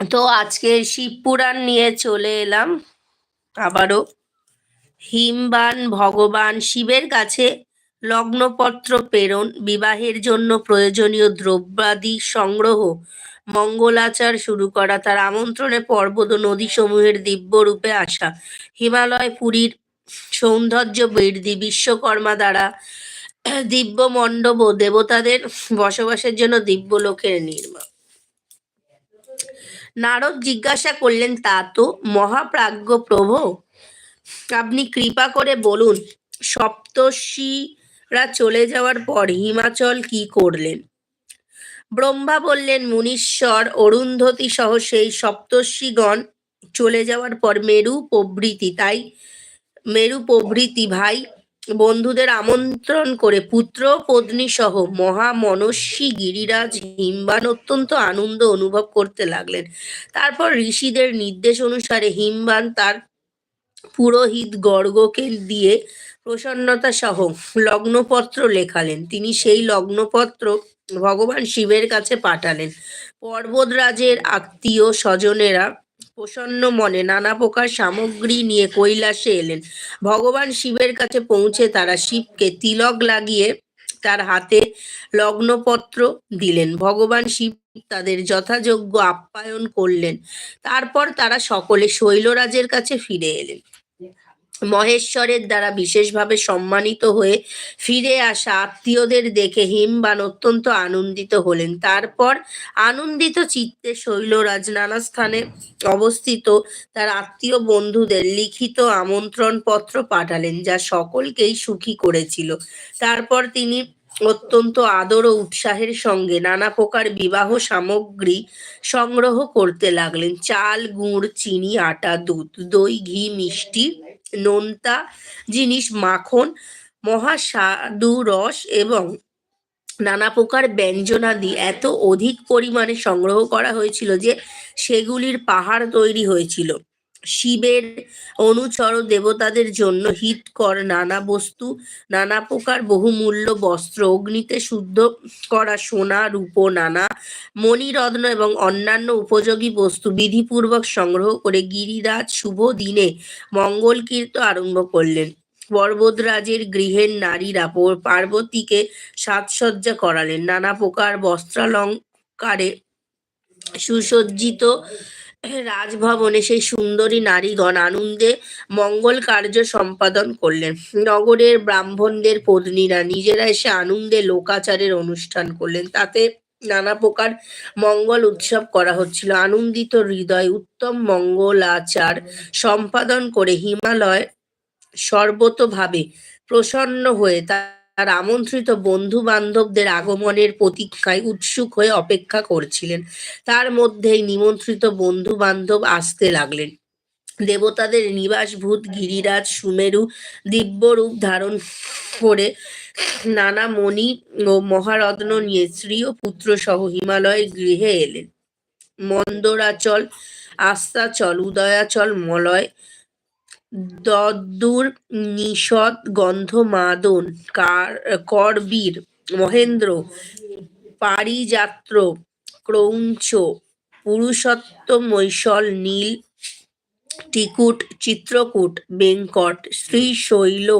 তো আজকে শিবপুরাণ নিয়ে চলে এলাম। আবারও হিমবান ভগবান শিবের কাছে লগ্নপত্র প্রেরণ, বিবাহের জন্য প্রয়োজনীয় দ্রব্যাদি সংগ্রহ, মঙ্গলাচার শুরু করা, তার আমন্ত্রণে পর্বত ও নদীসমূহের দিব্য রূপে আসা, হিমালয় পুরীর সৌন্দর্য বৃদ্ধি, বিশ্বকর্মা দ্বারা দিব্য মণ্ডপ ও দেবতাদের বসবাসের জন্য দিব্যলোকের নির্মাণ নারদ জিজ্ঞাসা করলেন, তা তো মহাপ্রাজ্ঞ প্রভু আপনি কৃপা করে বলুন, সপ্তর্ষিরা চলে যাওয়ার পর হিমাচল কি করলেন? ব্রহ্মা বললেন, মুনীশ্বর, অরুন্ধতী সহ সেই সপ্তর্ষিগণ চলে যাওয়ার পর মেরু প্রভৃতি তাই মেরু প্রভৃতি ভাই বন্ধুদের আমন্ত্রণ করে পুত্র, পত্নী সহ মহামনস্বী গিরিরাজ হিমবান অত্যন্ত আনন্দ অনুভব করতে লাগলেন। তারপর ঋষিদের নির্দেশ অনুসারে হিমবান তার পুরোহিত গর্গকে দিয়ে প্রসন্নতা সহ লগ্নপত্র লেখালেন। তিনি সেই লগ্নপত্র ভগবান শিবের কাছে পাঠালেন। পর্বতরাজের আত্মীয় স্বজনেরা প্রসন্ন মনে নানা প্রকার সামগ্রী নিয়ে কৈলাসে এলেন। ভগবান শিবের কাছে পৌঁছে তারা শিবকে তিলক লাগিয়ে তার হাতে লগ্নপত্র দিলেন। ভগবান শিব তাদের যথাযোগ্য আপ্যায়ন করলেন। তারপর তারা সকলে শৈলরাজের কাছে ফিরে এলেন। মহেশ্বরের দ্বারা বিশেষভাবে সম্মানিত হয়ে ফিরে আসা আত্মীয়দের দেখে হিমবান অত্যন্ত আনন্দিত হলেন। তারপর আনন্দিত চিত্তে শৈলরাজ নানা স্থানে অবস্থিত তার আত্মীয় বন্ধুদের লিখিত আমন্ত্রণ পত্র পাঠালেন, যা সকলকেই সুখী করেছিল। তারপর তিনি অত্যন্ত আদর ও উৎসাহের সঙ্গে নানা প্রকার বিবাহ সামগ্রী সংগ্রহ করতে লাগলেন। চাল, গুড়, চিনি, আটা, দুধ, দই, ঘি, মিষ্টি নোনতা, জিনিস মাখন মহাস্বাদু রস এবং নানা প্রকার ব্যঞ্জনাদি এত অধিক পরিমাণে সংগ্রহ করা হয়েছিল যে সেগুলির পাহাড় তৈরি হয়েছিল। শিবের অনুচর দেবতাদের জন্য হিতকর নানা বস্তু, নানা প্রকার বহুমূল্য বস্ত্র, অগ্নিতে শুদ্ধ করা সোনা, রূপ নানা মণিরত্ন এবং অন্যান্য উপযোগী বস্তু বিধিপূর্বক সংগ্রহ করে গিরিরাজ শুভ দিনে মঙ্গল কীর্ত আরম্ভ করলেন। পর্বতরাজের গৃহের নারীরা পার্বতীকে সাজসজ্জা করালেন। নানা প্রকার বস্ত্রালঙ্কারে সুসজ্জিত রাজভবনে সেই সুন্দরী নারীগণ আনন্দে মঙ্গল কার্য সম্পাদন করলেন। নগরের ব্রাহ্মণদের পত্নীরা নিজেরা এসে আনন্দে লোকাচারের অনুষ্ঠান করলেন। তাতে নানা প্রকার মঙ্গল উৎসব করা হচ্ছিল। আনন্দিত হৃদয়, উত্তম মঙ্গলাচার সম্পাদন করে হিমালয় সর্বতভাবে প্রসন্ন হয়ে তার আমন্ত্রিত বন্ধু বান্ধবদের আগমনের প্রতীক্ষায় উৎসুক হয়ে অপেক্ষা করছিলেন। তার মধ্যেই নিমন্ত্রিত বন্ধু বান্ধব আসতে লাগলেন। দেবতাদের নিবাসভূত গিরিরাজ, সুমেরু দিব্য রূপ ধারণ করে নানা মণি ও মহারত্ন নিয়ে স্ত্রী ও পুত্র সহ হিমালয়ের গৃহে এলেন। মন্দরাচল, আস্তাচল, উদয়াচল, মলয় দদ্দুর নিষদ গন্ধ গন্ধমাদন করবীর, মহেন্দ্র পারিযাত্র ক্রৌঞ্চ পুরুষোত্তমৈশল নীল, টিকুট, চিত্রকূট, বেঙ্কট শ্রীশৈল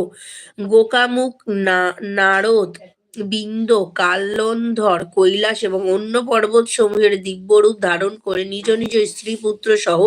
গোকামুখ না, নারদ বিন্দ কালন্ধর কৈলাস এবং অন্য পর্বত সমূহের দিব্যরূপ ধারণ করে নিজ নিজ স্ত্রী পুত্র সহ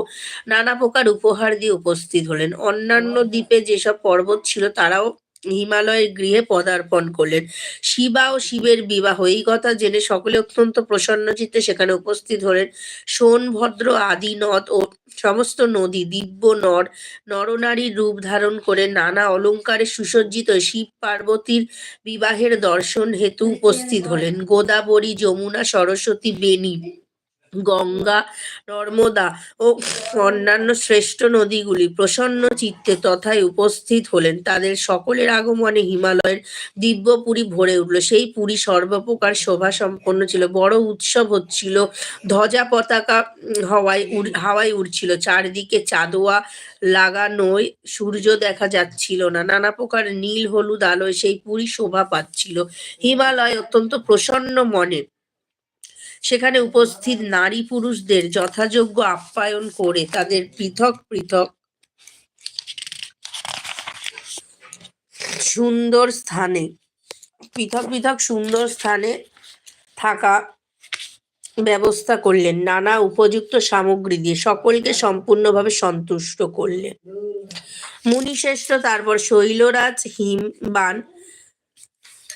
নানা প্রকার উপহার দিয়ে উপস্থিত হলেন। অন্যান্য দ্বীপে যেসব পর্বত ছিল তারাও হিমালয়ের গৃহে পদার্পণ করলেন। শিবা ও শিবের বিবাহ, এই কথা জেনে সকলে অত্যন্ত প্রসন্ন চিত্তে সেখানে উপস্থিত হলেন। সোনভদ্র আদি নদ ও সমস্ত নদী, দিব্য নর, নরনারীর রূপ ধারণ করে নানা অলঙ্কারে সুসজ্জিত শিব পার্বতীর বিবাহের দর্শন হেতু উপস্থিত হলেন। গোদাবরী, যমুনা, সরস্বতী বেনী গঙ্গা, নর্মদা ও অন্যান্য শ্রেষ্ঠ নদীগুলি প্রসন্ন চিত্তে তথায় উপস্থিত হলেন। তাদের সকলের আগমনে হিমালয়ের দিব্য পুরী ভরে উঠল। সেই পুরী সর্বপ্রকার শোভা সম্পন্ন ছিল। বড় উৎসব হচ্ছিল, ধ্বজা পতাকা হওয়ায় হাওয়ায় উড়ছিল। চারদিকে চাঁদোয়া লাগানোয় সূর্য দেখা যাচ্ছিল না। নানা প্রকার নীল হলুদ আলোয় সেই পুরী শোভা পাচ্ছিল। হিমালয় অত্যন্ত প্রসন্ন মনে সেখানে উপস্থিত নারী পুরুষদের যথাযোগ্য আপ্যায়ন করে তাদের পৃথক পৃথক সুন্দর স্থানে, পৃথক পৃথক সুন্দর স্থানে থাকা ব্যবস্থা করলেন। নানা উপযুক্ত সামগ্রী দিয়ে সকলকে সম্পূর্ণভাবে সন্তুষ্ট করলেন। মুনিশ্রেষ্ঠ, তারপর শৈলরাজ, হিমবান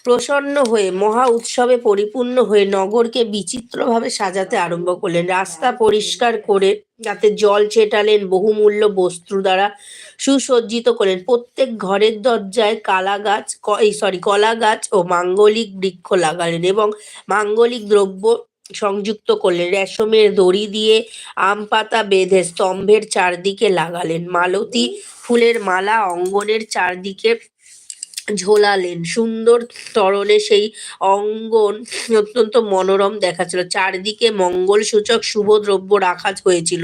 প্রসন্ন হয়ে, মহা উৎসবে পরিপূর্ণ হয়ে নগরকে বিচিত্রভাবে সাজাতে আরম্ভ করলেন। রাস্তা পরিষ্কার করে যাতে জল ছেটালেন, বহুমূল্য বস্তু দ্বারা সুসজ্জিত করলেন। প্রত্যেক ঘরের দরজায় কালা গাছ এই সরি কলা গাছ ও মাঙ্গলিক বৃক্ষ লাগালেন এবং মাঙ্গলিক দ্রব্য সংযুক্ত করলেন। রেশমের দড়ি দিয়ে আম পাতা বেঁধে স্তম্ভের চারদিকে লাগালেন। মালতী ফুলের মালা অঙ্গনের চারদিকে ঝোলালেন। সুন্দর তরলে সেই অঙ্গন অত্যন্ত মনোরম দেখাচ্ছিল। চারদিকে মঙ্গল সূচক শুভ দ্রব্য রাখা হয়েছিল,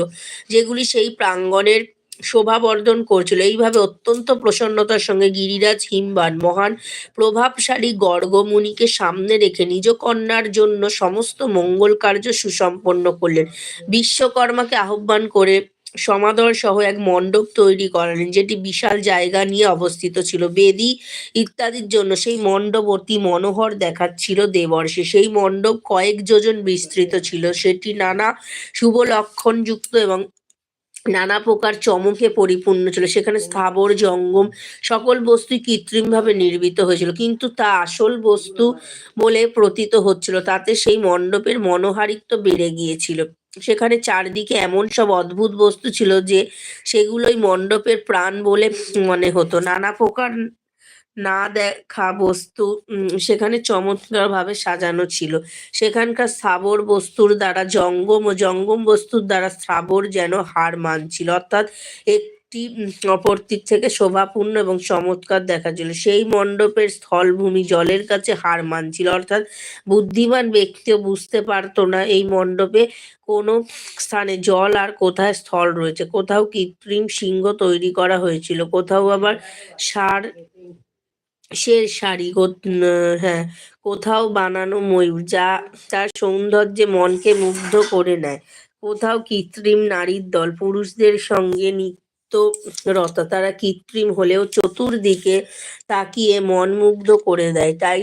যেগুলি সেই প্রাঙ্গণের শোভাবর্ধন করছিল। এইভাবে অত্যন্ত প্রসন্নতার সঙ্গে গিরিরাজ হিমবান, মহান প্রভাবশালী গর্গমুনিকে সামনে রেখে নিজ কন্যার জন্য সমস্ত মঙ্গল কার্য সুসম্পন্ন করলেন। বিশ্বকর্মাকে আহ্বান করে সমাদর সহ এক মণ্ডপ তৈরি করেন যেটি বিশাল জায়গা নিয়ে অবস্থিত ছিল। বেদি ইত্যাদির জন্য সেই মণ্ডপ অতি মনোহর দেখাচ্ছিল দেবর্ষে সেই মণ্ডপ কয়েক যোজন বিস্তৃত ছিল। সেটি নানা শুভ লক্ষণযুক্ত এবং নানা প্রকার চমকে পরিপূর্ণ ছিল। সেখানে স্থাবর, জঙ্গম সকল বস্তুই কৃত্রিমভাবে নির্মিত হয়েছিল। কিন্তু তা আসল বস্তু বলে প্রতীত হচ্ছিল। তাতে সেই মণ্ডপের মনোহারিত্ব বেড়ে গিয়েছিল। সেখানে চারদিকে এমন সব অদ্ভুত বস্তু ছিল যে সেগুলোই মণ্ডপের প্রাণ বলে মনে হতো। নানা প্রকার না দেখা বস্তু সেখানে চমৎকারভাবে সাজানো ছিল। সেখানকার স্থাবর বস্তুর দ্বারা জঙ্গম ও জঙ্গম বস্তুর দ্বারা স্থাবর যেন হার মানছিল। অর্থাৎ একটি উম, অপরটির থেকে শোভাপূর্ণ এবং চমৎকার দেখাচ্ছিল সেই মণ্ডপের স্থলভূমি জলের কাছে হার মানছিল। অর্থাৎ বুদ্ধিমান ব্যক্তিও বুঝতে পারতো না এই মণ্ডপে কোনো স্থানে জল আর কোথায় স্থল রয়েছে। কোথাও কৃত্রিম সিংহ তৈরি করা হয়েছিল, কোথাও আবার সার, সের শাড়ি হ্যাঁ কোথাও বানানো ময়ূর, যা, তার সৌন্দর্যে মনকে মুগ্ধ করে নেয়। কোথাও কৃত্রিম নারীর দল, পুরুষদের সঙ্গে নৃত্যরত তারা কৃত্রিম হলেও চতুর্দিকে তাকিয়ে মন মুগ্ধ করে দেয়। তাই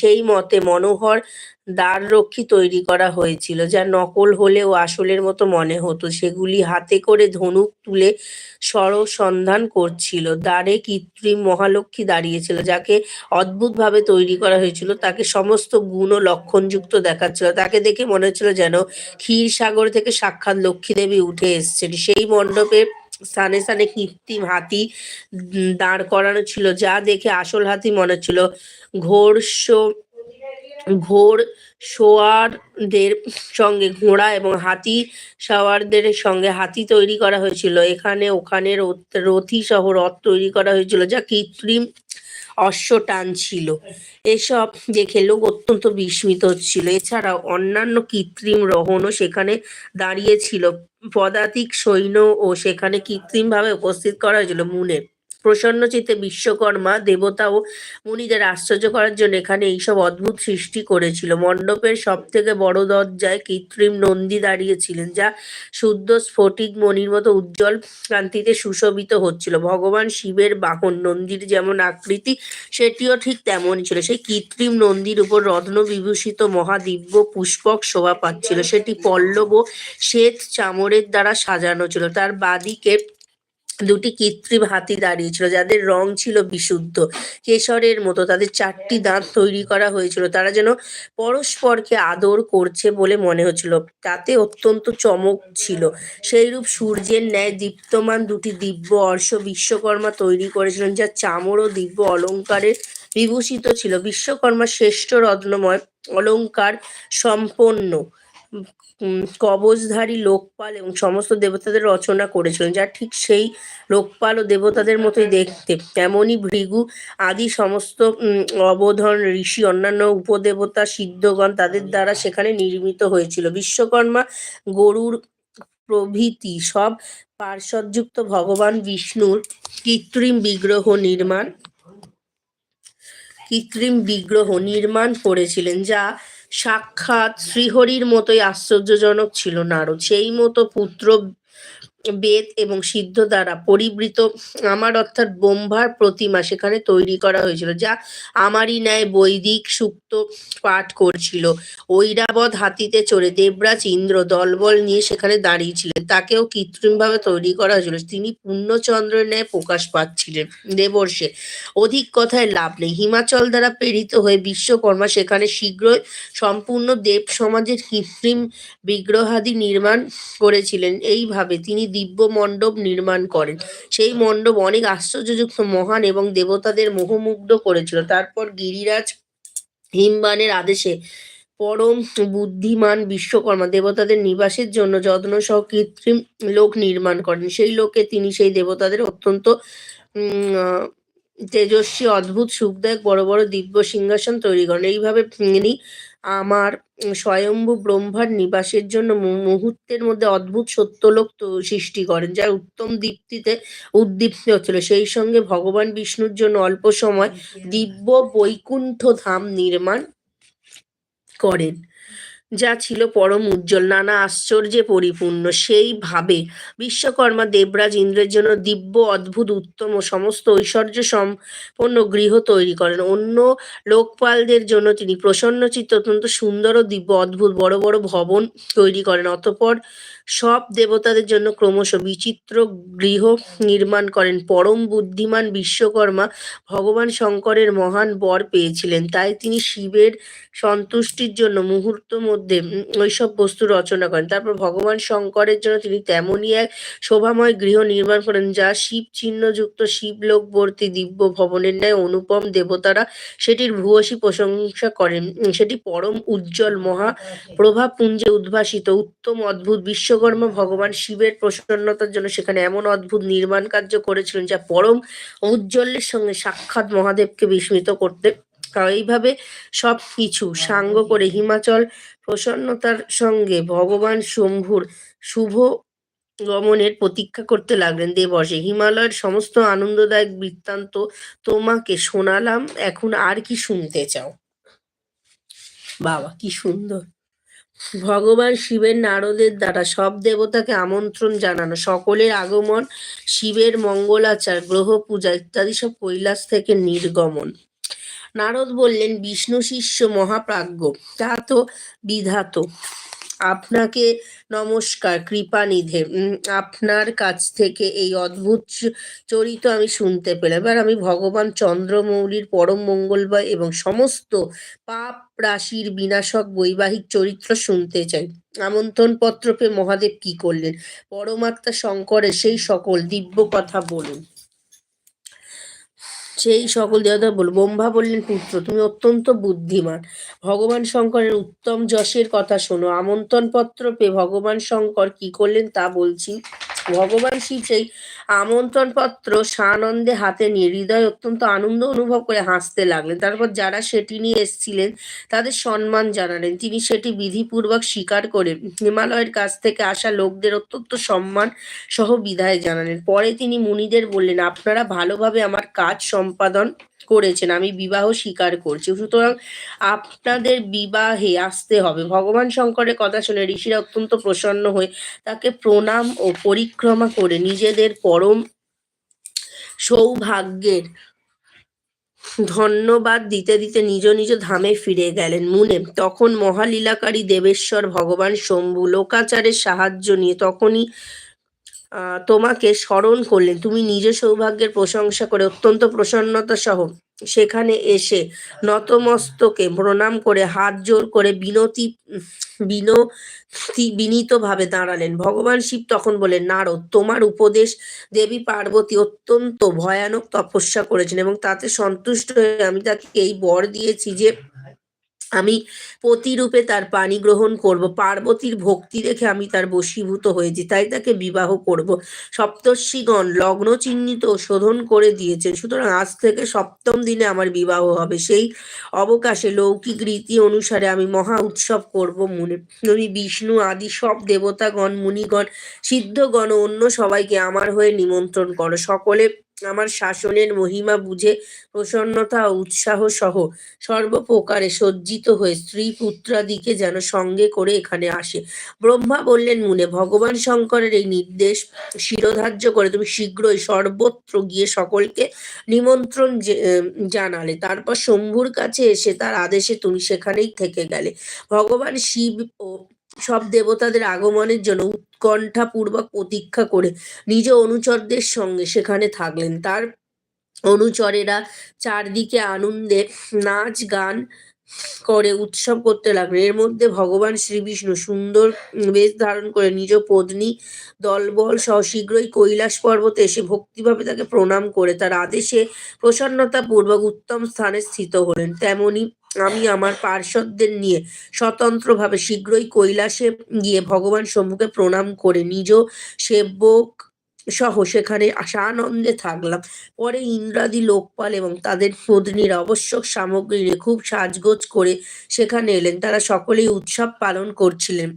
সেই মতে মনোহর দ্বাররক্ষী তৈরি করা হয়েছিল, যা নকল হলেও আসলের মতো মনে হতো। সেগুলি হাতে করে ধনুক তুলে সরসন্ধান করছিল। দ্বারে কৃত্রিম মহালক্ষ্মী দাঁড়িয়েছিল, যাকে অদ্ভুতভাবে তৈরি করা হয়েছিল। তাকে সমস্ত গুণ ও লক্ষণযুক্ত দেখাচ্ছিল। তাকে দেখে মনে হচ্ছিল যেন ক্ষীর সাগর থেকে সাক্ষাৎ লক্ষ্মী দেবী উঠে এসছেন। সেই মণ্ডপে স্থানে স্থানে কৃত্রিম হাতি দাঁড় করানো ছিল, যা দেখে আসল হাতি মনে হচ্ছিল। ঘোর ঘোর সোয়ারদের সঙ্গে, ঘোড়া এবং হাতি সাওয়ারদের সঙ্গে হাতি তৈরি করা হয়েছিল। এখানে ওখানে রথি সহ রথ তৈরি করা হয়েছিল, যা কৃত্রিম অশ্ব টানছিল এসব দেখে লোক অত্যন্ত বিস্মিত হচ্ছিল। এছাড়াও অন্যান্য কৃত্রিম রহনও সেখানে দাঁড়িয়েছিল পদাতিক সৈন্য ও সেখানে কৃত্রিমভাবে উপস্থিত করা হয়েছিল মুনে প্রসন্ন চিত্তে বিশ্বকর্মা, দেবতা ও মুনিদের আশ্চর্য করার জন্য এখানে এইসব অদ্ভুত সৃষ্টি করেছিল। মণ্ডপের সব থেকে বড় দরজায় কৃত্রিম নন্দী দাঁড়িয়েছিলেন যা শুদ্ধ স্ফটিক মণির মতো উজ্জ্বল কান্তিতে সুশোভিত হচ্ছিল। ভগবান শিবের বাহন, নন্দীর যেমন আকৃতি, সেটিও ঠিক তেমনই ছিল। সেই কৃত্রিম নন্দীর উপর রত্ন বিভূষিত মহাদিব্য পুষ্পক শোভা পাচ্ছিল। সেটি পল্লব ও শ্বেত চামড়ের দ্বারা সাজানো ছিল। তার বাদিকে দুটি কৃত্রিম হাতি দাঁড়িয়েছিল যাদের রং ছিল বিশুদ্ধ। কেশরের মতো তাদের চারটি দাঁত তৈরি করা হয়েছিল। তারা যেন পরস্পরকে আদর করছে বলে মনে হচ্ছিল। তাতে অত্যন্ত চমক ছিল। সেইরূপ সূর্যের ন্যায় দীপ্তমান দুটি দিব্য অর্শ বিশ্বকর্মা তৈরি করেছিলেন, যা চামড় ও দিব্য অলঙ্কারে বিভূষিত ছিল। বিশ্বকর্মা শ্রেষ্ঠ রত্নময় অলঙ্কার সম্পন্ন কবচধারী লোকপাল এবং সমস্ত দেবতাদের রচনা করেছিলেন, যা ঠিক সেই লোকপাল ও দেবতাদের মতোই দেখতে। তেমনই ভৃগু আদি সমস্ত অবোধন ঋষি, অন্যান্য উপদেবতা, সিদ্ধগণ তাদের দ্বারা সেখানে নির্মিত হয়েছিল। বিশ্বকর্মা গরুর প্রভৃতি সব পার্শ্বযুক্ত ভগবান বিষ্ণুর কৃত্রিম বিগ্রহ নির্মাণ, কৃত্রিম বিগ্রহ নির্মাণ করেছিলেন, যা সাক্ষাৎ শ্রীহরির মতোই আশ্চর্যজনক ছিল নারদ। সেই মতো পুত্র বেদ এবং সিদ্ধ দ্বারা পরিবৃত আমার অর্থাৎ ব্রহ্মার প্রতিমা সেখানে তৈরি করা হয়েছিল, যা আমারই ন্যায় বৈদিক সুক্ত পাঠ করছিল। ঐরাবত হাতিতে চড়ে দেবরাজ ইন্দ্র দলবল নিয়ে সেখানে দাঁড়িয়েছিলেন। তাকেও কৃত্রিমভাবে তৈরি করা হয়েছিল। তিনি পূর্ণচন্দ্রের ন্যায় প্রকাশ পাচ্ছিলেন দেবর্ষে। অধিক কথায় লাভ নেই। হিমাচল দ্বারা প্রেরিত হয়ে বিশ্বকর্মা সেখানে শীঘ্রই সম্পূর্ণ দেব সমাজের কৃত্রিম বিগ্রহাদি নির্মাণ করেছিলেন। এইভাবে তিনি দিব্য মণ্ডপ নির্মাণ করেন। সেই মণ্ডপ অনেক আশ্চর্যযুক্ত, মহান এবং দেবতাদের মোহমুগ্ধ করেছিল। তারপর গিরিরাজ হিমবানের আদেশে পরম বুদ্ধিমান বিশ্বকর্মা দেবতাদের নিবাসের জন্য যত্ন সহ কৃত্রিম লোক নির্মাণ করেন। সেই লোকে তিনি সেই দেবতাদের অত্যন্ত তেজস্বী, অদ্ভুত, সুখদায়ক, বড় বড় দিব্য সিংহাসন তৈরি করেন। এইভাবে তিনি আমার স্বয়ম্ভু ব্রহ্মার নিবাসের জন্য মুহূর্তের মধ্যে অদ্ভুত সত্যলোক সৃষ্টি করেন যার উত্তম দীপ্তিতে উদ্দীপ্ত ছিল সেই সঙ্গে ভগবান বিষ্ণুর জন্য অল্প সময় দিব্য বৈকুণ্ঠ ধাম নির্মাণ করেন। যা ছিল পরম উজ্জ্বল, নানা আশ্চর্যে পরিপূর্ণ সেইভাবে বিশ্বকর্মা দেবরাজ ইন্দ্রের জন্য দিব্য, অদ্ভুত, উত্তম ও সমস্ত ঐশ্বর্য সম্পন্ন গৃহ তৈরি করেন। অন্য লোকপালদের জন্য তিনি প্রসন্নচিত্ত অত্যন্ত সুন্দর ও দিব্য, অদ্ভুত, বড় বড় ভবন তৈরি করেন। অতঃপর সব দেবতাদের জন্য ক্রমশ বিচিত্র গৃহ নির্মাণ করেন। পরম বুদ্ধিমান বিশ্বকর্মা ভগবান শঙ্করের মহান বর পেয়েছিলেন। তাই তিনি শিবের সন্তুষ্টির জন্য মুহূর্ত মধ্যে ওইসব বস্তু রচনা করেন। তারপর ভগবান শঙ্করের জন্য তিনি তেমনই এক শোভাময় গৃহ নির্মাণ করেন, যা শিব চিহ্নযুক্ত শিবলোকবর্তী দিব্য ভবনের ন্যায় অনুপম দেবতারা সেটির ভূয়সী প্রশংসা করেন। সেটি পরম উজ্জ্বল মহা প্রভাব পুঞ্জে উদ্ভাসিত। উত্তম, অদ্ভুত বিশ্বকর্মা ভগবান শিবের প্রসন্নতার জন্য সেখানে এমন অদ্ভুত নির্মাণ কার্য করেছিলেন, যা পরম ঔজ্জ্বল্যের সঙ্গে সাক্ষাৎ মহাদেবকে বিস্মিত করতে এইভাবে সব কিছু সাঙ্গ করে হিমাচল প্রসন্নতার সঙ্গে ভগবান শম্ভুর শুভ গমনের প্রতীক্ষা করতে লাগলেন দেবর্ষে হিমালয়ের সমস্ত আনন্দদায়ক বৃত্তান্ত তোমাকে শোনালাম এখন আর কি শুনতে চাও? বাবা কি সুন্দর। ভগবান শিবের নারদের দ্বারা সব দেবতাকে আমন্ত্রণ জানানো সকলের আগমন শিবের মঙ্গলাচার গ্রহ পূজা ইত্যাদি সব কৈলাস থেকে নির্গমন। নারদ বললেন বিষ্ণু শিষ্য মহাপ্রাজ্ঞ তা তো বিধাত। আপনাকে নমস্কার কৃপানিধে উম, আপনার কাছ থেকে এই অদ্ভুত চরিত আমি শুনতে পেলাম। এবার আমি ভগবান চন্দ্রমৌলির পরম মঙ্গলময় এবং সমস্ত পাপ রাশির বিনাশক বৈবাহিক চরিত্র শুনতে চাই। আমন্ত্রণ পত্র পেয়ে মহাদেব কি করলেন? পরমাত্মা শঙ্করের সেই সকল দিব্য কথা বলুন। সেই সকল দেবতা বল ব্রহ্মা বললেন, পুত্র, তুমি অত্যন্ত বুদ্ধিমান। ভগবান শঙ্করের উত্তম যশের কথা শোনো। আমন্ত্রণ পত্র পেয়ে ভগবান শঙ্কর কি করলেন তা বলছি। ভগবান শিব সেই আমন্ত্রণ পত্র সানন্দে হাতে নিয়ে, হৃদয় অত্যন্ত আনন্দ অনুভব করে হাসতে লাগলেন। তারপর যারা সেটি নিয়ে এসেছিলেন, তাদের সম্মান জানালেন। তিনি সেটি বিধিপূর্বক স্বীকার করে হিমালয়ের কাছ থেকে আসা লোকদের অত্যন্ত সম্মান সহ বিদায় জানালেন। পরে তিনি মুনিদের বললেন, আপনারা ভালোভাবে আমার কাজ সম্পাদন করেছেন, আমি বিবাহ স্বীকার করছি। সুতরাং আপনাদের বিবাহে আসতে হবে। ভগবান শঙ্করের কথা শুনে ঋষিরা অত্যন্ত প্রসন্ন হয়ে তাকে প্রণাম ও পরিক্রমা করে নিজেদের পরম সৌভাগ্যের ধন্যবাদ দিতে দিতে নিজ নিজ ধামে ফিরে গেলেন মুনে। তখন মহালীলাকারী দেবেশ্বর ভগবান শম্ভু লোকাচারের সাহায্য নিয়ে তখনই তোমাকে স্মরণ করলেন। তুমি নিজ সৌভাগ্যের প্রশংসা করে অত্যন্ত প্রসন্নতা সহ সেখানে এসে নতমস্তকে প্রণাম করে হাত জোর করে বিনতি বিনতি, বিনীতভাবে দাঁড়ালেন। ভগবান শিব তখন বলেন নারদ, তোমার উপদেশ দেবী পার্বতী অত্যন্ত ভয়ানক তপস্যা করেছেন এবং তাতে সন্তুষ্ট হয়ে আমি তাকে এই বর দিয়েছি যে আমি পতিরূপে তার পানি গ্রহণ করব, পার্বতীর ভক্তি দেখে আমি তার বশীভূত হয়েছি, তাই তাকে বিবাহ করব। সপ্তর্ষিগণ লগ্ন চিহ্নিত শোধন করে দিয়েছেন, সুতরাং আজ থেকে সপ্তম দিনে আমার বিবাহ হবে। সেই অবকাশে লৌকিক রীতি অনুসারে আমি মহা উৎসব করব মনে। তুমি বিষ্ণু আদি সব দেবতাগণ, মুনিগণ, সিদ্ধগণ অন্য সবাইকে আমার হয়ে নিমন্ত্রণ করো। সকলে আমার শাসনের মহিমা বুঝে প্রসন্নতা ও উৎসাহ সহ সর্বপ্রকারে সজ্জিত হয়ে স্ত্রী পুত্রাদিকে যেন সঙ্গে করে এখানে আসে। ব্রহ্মা বললেন, মুনে, ভগবান শঙ্করের এই নির্দেশ শিরোধার্য করে তুমি শীঘ্রই সর্বত্র গিয়ে সকলকে নিমন্ত্রণ জানালে। তারপর শম্ভুর কাছে এসে তার আদেশে তুমি সেখানেই থেকে গেলে। ভগবান শিব ও সব দেবতাদের আগমনের জন্য উৎকণ্ঠাপূর্বক প্রতীক্ষা করে নিজ অনুচরদের সঙ্গে সেখানে থাকলেন। তার অনুচরেরা চারদিকে আনন্দে নাচ, গান করে উৎসব করতে লাগলেন। এর মধ্যে ভগবান শ্রীবিষ্ণু সুন্দর বেশ ধারণ করে নিজ পত্নী দলবল সহ শীঘ্রই কৈলাস পর্বতে এসে ভক্তিভাবে তাকে প্রণাম করে। তার আদেশে প্রসন্নতা পূর্বক উত্তম স্থানে স্থিত হলেন। তেমনি আমি আমার পার্শ্বদদের নিয়ে স্বতন্ত্রভাবে শীঘ্রই কৈলাসে গিয়ে ভগবান সম্মুখে প্রণাম করে নিজ সেবক সহ সেখানে আশানন্দে থাকলাম। পরে ইন্দ্রাদি, লোকপাল এবং তাদের পত্নীরা আবশ্যক সামগ্রী খুব সাজগোজ করে সেখানে এলেন। তারা সকলেই উৎসব পালন করছিলেন।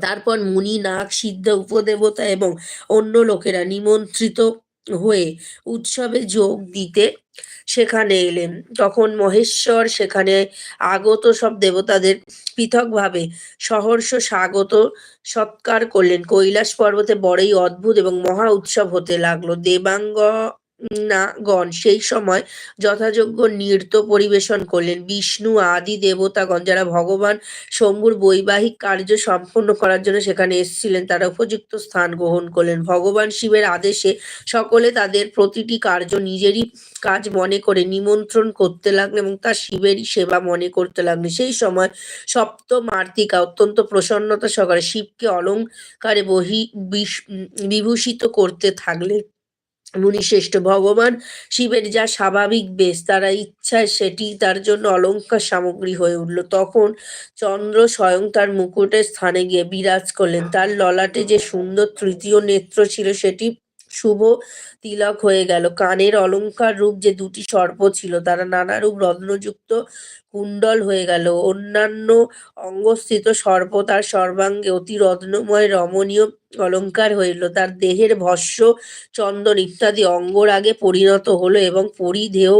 তারপর মুনি, নাগ, সিদ্ধ, উপদেবতা এবং অন্য লোকেরা নিমন্ত্রিত হয়ে উৎসবে যোগ দিতে সেখানে এলেন। তখন মহেশ্বর সেখানে আগত সব দেবতাদের পৃথকভাবে সহর্ষ স্বাগত সৎকার করলেন। কৈলাস পর্বতে বড়ই অদ্ভুত এবং মহা উৎসব হতে লাগল। দেবাঙ্গ নাগণ সেই সময় যথাযোগ্য নৃত্য পরিবেশন করলেন। বিষ্ণু, আদি, দেবতাগণ যারা ভগবান শম্ভুর বৈবাহিক কার্য সম্পন্ন করার জন্য সেখানে এসেছিলেন, তারা উপযুক্ত স্থান গ্রহণ করলেন। ভগবান শিবের আদেশে সকলে তাদের প্রতিটি কার্য নিজেরই কাজ মনে করে নিমন্ত্রণ করতে লাগলেন এবং তার শিবেরই সেবা মনে করতে লাগলেন। সেই সময় সপ্তম আর্তিকা অত্যন্ত প্রসন্নতা সহকারে শিবকে অলঙ্কারে বহি বিভূষিত করতে থাকলেন। মুনিশ্রেষ্ঠ ভগবান, শিবের যা স্বাভাবিক বেশ, তারা ইচ্ছায় সেটি তার জন্য অলঙ্কার সামগ্রী হয়ে উঠল। তখন চন্দ্র স্বয়ং তার মুকুটের স্থানে গিয়ে বিরাজ করলেন। তার ললাটে যে সুন্দর তৃতীয় নেত্র ছিল সেটি শুভ তিলক হয়ে গেল। কানের অলঙ্কার রূপ যে দুটি সর্প ছিল, তারা নানা রূপ রত্নযুক্ত কুণ্ডল হয়ে গেল। অন্যান্য অঙ্গস্থিত সর্প তার সর্বাঙ্গে অতি রত্নময় রমণীয় অলংকার হইল তার দেহের ভস্য, চন্দন ইত্যাদি অঙ্গরাগে পরিণত হলো এবং পরিধেয়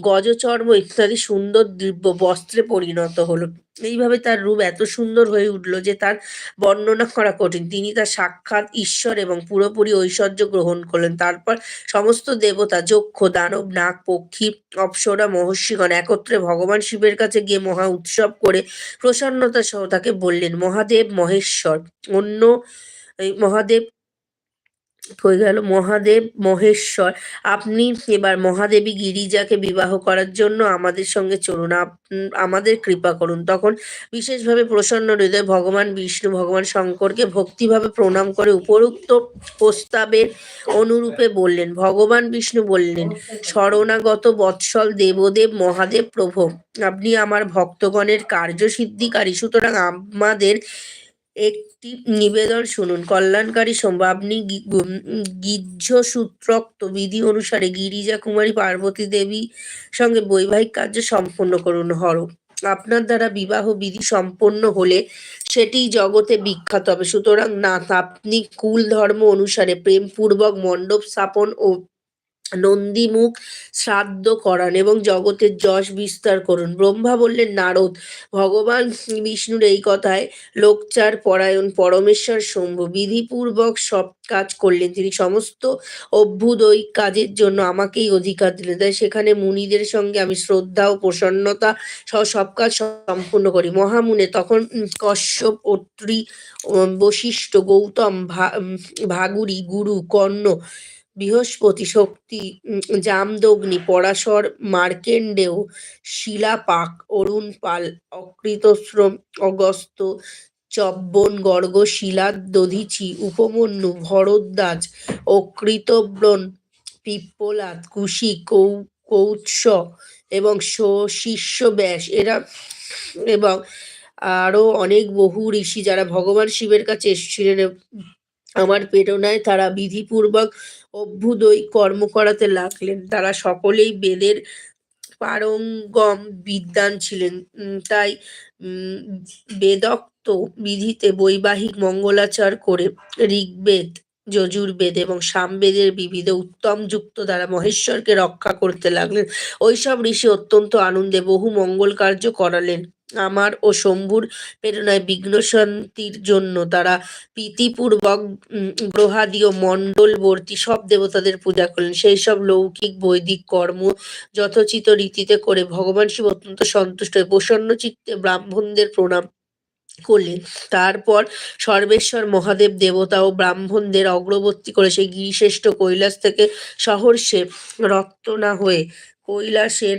গজচর্ম ইত্যাদি সুন্দর দিব্য বস্ত্রে পরিণত হলো। এইভাবে তার রূপ এত সুন্দর হয়ে উঠল যে তার বর্ণনা করা কঠিন। তিনি তার সাক্ষাৎ ঈশ্বর এবং পুরোপুরি ঐশ্বর্য গ্রহণ করলেন। তারপর সমস্ত দেবতা, যক্ষ, দানব, নাগ, পক্ষী অপ্সরা মহর্ষিগণ একত্রে ভগবান শিবের কাছে গিয়ে মহা উৎসব করে প্রসন্নতা সহ তাকে বললেন, মহাদেব মহেশ্বর, অন্য মহাদেব হয়ে গেল। মহাদেব, মহেশ্বর, আপনি এবার মহাদেবী গিরিজাকে বিবাহ করার জন্য আমাদের সঙ্গে চলুন। আমাদের কৃপা করুন। তখন বিশেষভাবে প্রসন্ন হৃদয় ভগবান বিষ্ণু, ভগবান শঙ্করকে ভক্তিভাবে প্রণাম করে উপরোক্ত প্রস্তাবের অনুরূপে বললেন, ভগবান বিষ্ণু বললেন, শরণাগত বৎসল দেবদেব মহাদেব প্রভু, আপনি আমার ভক্তগণের কার্যসিদ্ধিকারী, সুতরাং আমাদের একটি নিবেদন শুনুন। কল্যাণকারী সম্ভব আপনি গি- গুম- বিধি অনুসারে গিরিজা কুমারী পার্বতী দেবী সঙ্গে বৈবাহিক কার্য সম্পন্ন করুন। হর, আপনার দ্বারা বিবাহ বিধি সম্পন্ন হলে সেটি জগতে বিখ্যাত হবে। সুতরাং নাথ, আপনি কুল ধর্ম অনুসারে প্রেমপূর্বক মণ্ডপ স্থাপন ও নন্দীমুখ শ্রাদ্ধ করান এবং জগতের যশ বিস্তার করুন। ব্রহ্মা বললেন, নারদ, ভগবান বিষ্ণুর এই কথায় লোকচার, পরায়ণ, পরমেশ্বর, শম্ভু, বিধিপূর্বক সব কাজ করলেন। তিনি সমস্ত অভ্যুদয়িক কাজের জন্য আমাকেই অধিকার দিলেন। তাই সেখানে মুনিদের সঙ্গে আমি শ্রদ্ধা ও প্রসন্নতা সহ সব কাজ সম্পূর্ণ করি। মহামুনে তখন কশ্যপ, অত্রি, বশিষ্ঠ, গৌতম ভাগুরি, গুরু, কর্ণ বৃহস্পতি শক্তি জামদগ্নি, পরাশর, মার্কেন্ডেয়, শিলাপাক, অরুণ পাল, অকৃতশ্রম অগস্ত চব্বন, গর্গ, শিলা, দধিচি, উপমন্যু, ভরদ্বাজ, অকৃতব্রণ পিপ্পলাদ কুশি, কৌ, কৌৎস এবং শিষ্য ব্যাস এরা, এবং আরও অনেক বহু ঋষি যারা ভগবান শিবের কাছে এসেছিলেন আমার প্রেরণায় তারা বিধিপূর্বক অভ্যুদয় কর্ম করাতে লাগলেন। তারা সকলেই বেদের পারঙ্গম বিদ্বান ছিলেন। তাই বেদোক্ত বিধিতে বৈবাহিক মঙ্গলাচার করে ঋগ্বেদ, যজুর্বেদ এবং সামবেদের বিবিধ উত্তম যুক্ত দ্বারা মহেশ্বরকে রক্ষা করতে লাগলেন। ওইসব ঋষি অত্যন্ত আনন্দে বহু মঙ্গল কার্য করালেন। আমার ও শম্ভুর প্রেরণায় বিঘ্ন শান্তির জন্য তারা প্রীতিপূর্বক গ্রহাদি ও মণ্ডলবর্তী সব দেবতাদের পূজা করলেন। সেই সব লৌকিক বৈদিক কর্ম যথোচিত রীতিতে করে ভগবান শিব অত্যন্ত সন্তুষ্ট হয়ে প্রসন্ন চিত্তে ব্রাহ্মণদের প্রণাম করলেন। তারপর সর্বেশ্বর মহাদেব দেবতা ও ব্রাহ্মণদের অগ্রবর্তী করে সেই গিরিশ্রেষ্ঠ কৈলাস থেকে সহর্ষে রক্ত না হয়ে কৈলাসের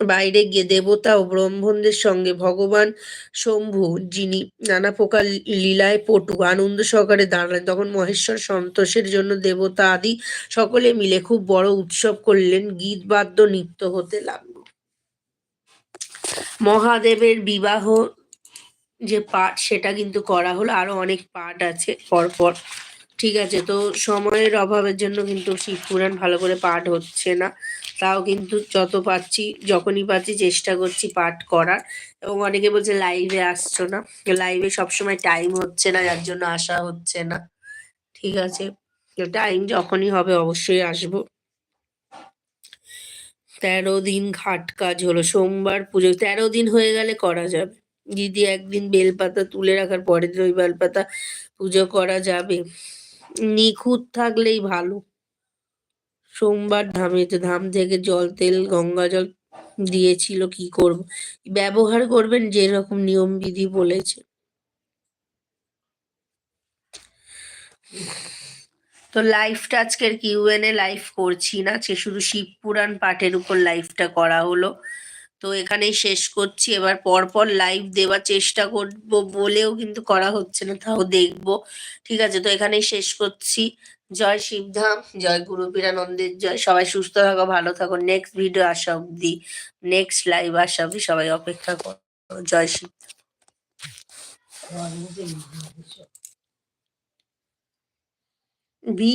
বাইরে গিয়ে দেবতা ও ব্রহ্মণদের সঙ্গে ভগবান, শম্ভু যিনি নানা প্রকার লীলায় পটু আনন্দ সহকারে দাঁড়ালেন। তখন মহেশ্বর সন্তোষের জন্য দেবতা আদি সকলে মিলে খুব বড় উৎসব করলেন, গীত, বাদ্য, নৃত্য হতে লাগল। মহাদেবের বিবাহ যে পাঠ সেটা কিন্তু করা হলো। আরও অনেক পাঠ আছে, পরপর ঠিক আছে, তো সময়ের অভাবের জন্য কিন্তু শিব পুরাণ ভালো করে পাঠ হচ্ছে না। তাও কিন্তু যত পাচ্ছি, যখনই পাচ্ছি চেষ্টা করছি পাঠ করার। এবং অনেকে বলছে লাইভে আসছো না। লাইভে সবসময় টাইম হচ্ছে না, যার জন্য আসা হচ্ছে না। ঠিক আছে টাইম যখনই হবে অবশ্যই আসব। তেরো দিন ঘাট কাজ হলো, সোমবার পুজো। তেরো দিন হয়ে গেলে করা যাবে। দিদি একদিন বেলপাতা তুলে রাখার পরের ওই বেলপাতা পুজো করা যাবে। নিখুঁত থাকলেই ভালো। সোমবার ধামেতে ধাম থেকে জল, তেল, গঙ্গা জল দিয়েছিল, কি করব? ব্যবহার করবেন যেরকম নিয়ম, বিধি বলেছে। তো লাইভটা আজকের কিউএনএ লাইভ করছি না সে শুধু শিব পুরাণ পাঠের উপর লাইভটা করা হলো। তো এখানেই শেষ করছি। এবার পরপর লাইভ দেওয়ার চেষ্টা করব বলেও কিন্তু করা হচ্ছে না তাও দেখব। ঠিক আছে তো এখানেই শেষ করছি। জয় শিবধাম জয় গুরু বীরানন্দের জয় সবাই সুস্থ থাকো ভালো থাকো। নেক্সট ভিডিও আসা অব্দি নেক্সট লাইভ আসা অব্দি সবাই অপেক্ষা করো। জয় শিব। বি